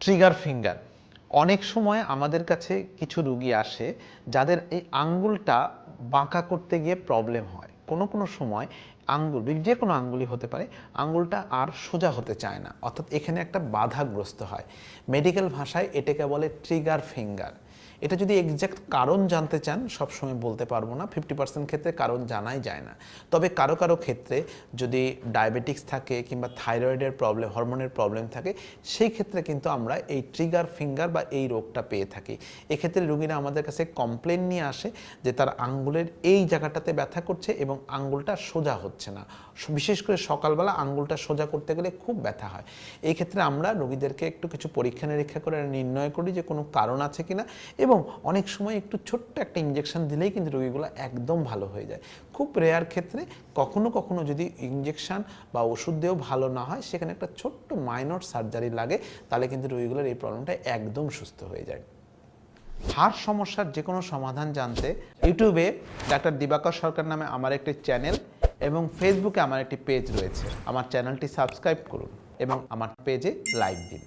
Trigger finger অনেক সময় আমাদের কাছে কিছু রুগী আসে যাদের এই আঙ্গুলটা বাঁকা করতে গিয়ে প্রবলেম হয়। কোনো কোনো সময় আঙ্গুল, যে কোনো আঙ্গুলই হতে পারে, আঙ্গুলটা আর সোজা হতে চায় না। অর্থাৎ এখানে একটা বাধাগ্রস্ত হয়। মেডিকেল ভাষায় এটাকে বলে ট্রিগার ফিঙ্গার এটা যদি এক্স্যাক্ট কারণ জানতে চান, সবসময় বলতে পারব না। ফিফটি পার্সেন্ট ক্ষেত্রে কারণ জানাই যায় না। তবে কারও কারও ক্ষেত্রে যদি ডায়াবেটিক্স থাকে কিংবা থাইরয়েডের প্রবলেম হরমোনের প্রবলেম থাকে, সেই ক্ষেত্রে কিন্তু আমরা এই ট্রিগার ফিঙ্গার বা এই রোগটা পেয়ে থাকি। এক্ষেত্রে রুগীরা আমাদের কাছে কমপ্লেন নিয়ে আসে যে তার আঙ্গুলের এই জায়গাটাতে ব্যথা করছে এবং আঙ্গুলটা সোজা হচ্ছে না। বিশেষ করে সকালবেলা আঙ্গুলটা সোজা করতে গেলে খুব ব্যথা হয়। এই ক্ষেত্রে আমরা রোগীদেরকে একটু কিছু পরীক্ষা নিরীক্ষা করে নির্ণয় করি যে কোনো কারণ আছে কিনা এবং অনেক সময় একটু ছোট্ট একটা ইঞ্জেকশন দিলেই কিন্তু রোগীগুলো একদম ভালো হয়ে যায়। খুব রেয়ার ক্ষেত্রে কখনো কখনো যদি ইঞ্জেকশন বা ওষুধ দিয়েও ভালো না হয়, সেখানে একটা ছোট্ট মাইনর সার্জারি লাগে, তাহলে কিন্তু রোগীগুলোর এই প্রবলেমটা একদম সুস্থ হয়ে যায়। হাড় সমস্যার যে কোনো সমাধান জানতে ইউটিউবে ডাক্তার দিবাকর সরকার নামে আমার একটি চ্যানেল এবং ফেসবুকে আমার একটি পেজ রয়েছে। আমার চ্যানেলটি সাবস্ক্রাইব করুন এবং আমার পেজে লাইক দিন।